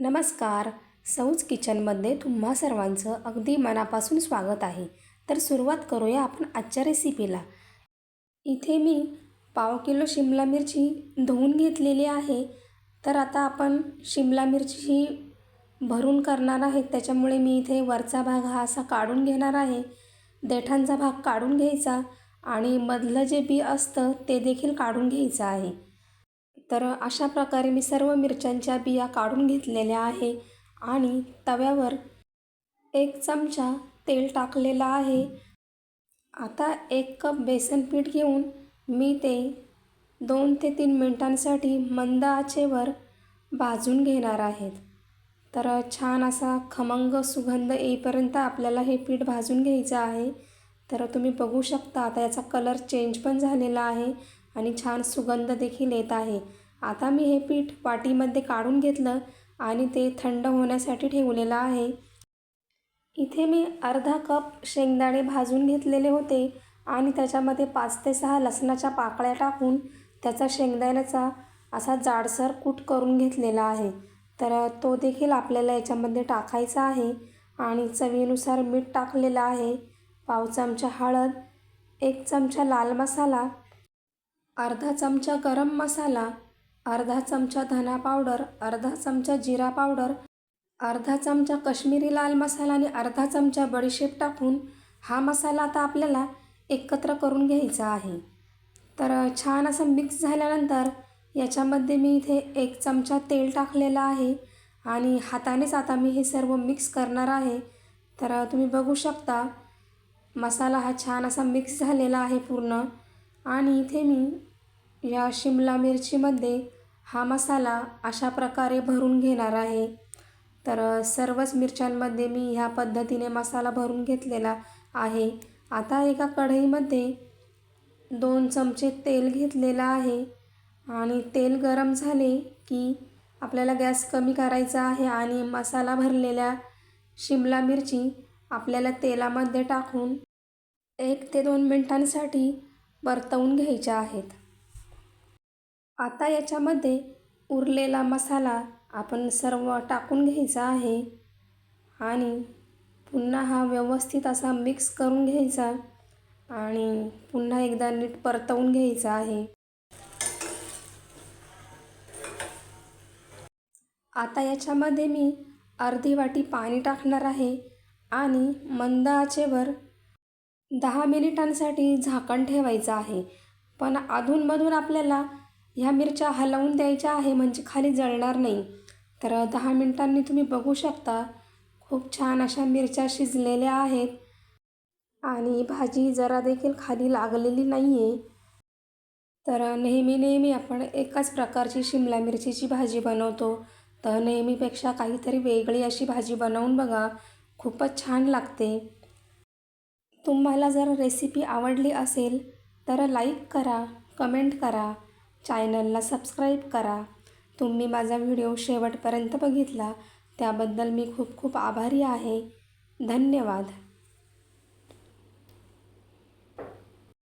नमस्कार. सौज किचनमध्ये तुम्हा सर्वांचं अगदी मनापासून स्वागत आहे. तर सुरुवात करूया आपण आजच्या रेसिपीला इथे मी पाव किलो शिमला मिरची धुवून घेतलेली आहे. तर आता आपण शिमला मिरची ही भरून करणार आहे. त्याच्यामुळे मी इथे वरचा भाग हा असा काढून घेणार आहे. देठांचा भाग काढून घ्यायचा आणि मधलं जे बी असतं ते देखील काढून घ्यायचं आहे. तर अशा प्रकारे मी सर्व मिरच्यांच्या बिया काढून घेतलेल्या आहे आणि तव्यावर एक चमचा तेल टाकलेला आहे. आता एक कप बेसन पीठ घेऊन मी ते दोन ते तीन मिनटांसाठी मंद आचेवर भाजून घेणार आहेत. तर छान असा खमंग सुगंध येईपर्यंत आपल्याला हे पीठ भाजून घ्यायचं आहे. तर तुम्ही बघू शकता आता याचा कलर चेंज पण झालेला आहे. आणि छान सुगंध देखील येत आहे. आता मी हे पीठ वाटीमध्ये काढून घेतलं आणि ते थंड होण्यासाठी ठेवलेलं आहे. इथे मी अर्धा कप शेंगदाणे भाजून घेतलेले होते आणि त्याच्यामध्ये पाच ते सहा लसणाच्या पाकळ्या टाकून त्याचा शेंगदाण्याचा असा जाडसर कूट करून घेतलेला आहे. तर तो देखील आपल्याला याच्यामध्ये टाकायचा आहे आणि चवीनुसार मीठ टाकलेलं आहे. पाव चमचा हळद एक चमचा लाल मसाला अर्धा चमचा गरम मसाला अर्धा चमचा धना पावडर अर्धा चमचा जिरा पावडर अर्धा चमचा कश्मीरी लाल मसाला आणि अर्धा चमचा बडीशेप टाकून हा मसाला आता आपल्याला एकत्र करून घ्यायचा आहे. तर छान असं मिक्स झाल्यानंतर याच्यामध्ये मी इथे एक चमचा तेल टाकलेला आहे आणि हातानेच आता मी हे सर्व मिक्स करणार आहे. तर तुम्ही बघू शकता मसाला हा छान असा मिक्स झालेला आहे पूर्ण आणि इथे मी या शिमला मिरचीमध्ये हा मसाला अशा प्रकारे भरून घेणार आहे. तर सर्वच मिरच्यांमध्ये मी ह्या पद्धतीने मसाला भरून घेतलेला आहे. आता एका कढईमध्ये दोन चमचे तेल घेतलेलं आहे. आणि तेल गरम झाले की आपल्याला गॅस कमी करायचा आहे आणि मसाला भरलेल्या शिमला मिरची आपल्याला तेलामध्ये टाकून एक ते दोन मिनटांसाठी परतवून घ्यायच्या आहेत. आता याच्यामध्ये उरलेला मसाला आपण सर्व टाकून घ्यायचा आहे. आणि पुन्हा हा व्यवस्थित असा मिक्स करून घ्यायचा. आणि पुन्हा एकदा नीट परतवून घ्यायचा आहे. आता याच्यामध्ये मी अर्धी वाटी पाणी टाकणार आहे. आणि मंद आचेवर दहा मिनिटांसाठी झाकण ठेवायचं आहे. पण अधूनमधून आपल्याला ह्या मिरच्या हलवून द्यायच्या आहे म्हणजे खाली जळणार नाही. तर दहा मिनटांनी तुम्ही बघू शकता खूप छान अशा मिरच्या शिजलेल्या आहेत. आणि भाजी जरा देखील खाली लागलेली नाही आहे तर नेहमी नेहमी आपण एकाच प्रकारची शिमला मिरचीची भाजी बनवतो. तर नेहमीपेक्षा काहीतरी वेगळी अशी भाजी बनवून बघा खूपच छान लागते. तुम्हाला जर रेसिपी आवडली असेल तर लाईक करा कमेंट करा. चॅनलला सबस्क्राईब करा. तुम्ही माझा व्हिडिओ शेवटपर्यंत बघितला त्याबद्दल मी खूप खूप आभारी आहे. धन्यवाद.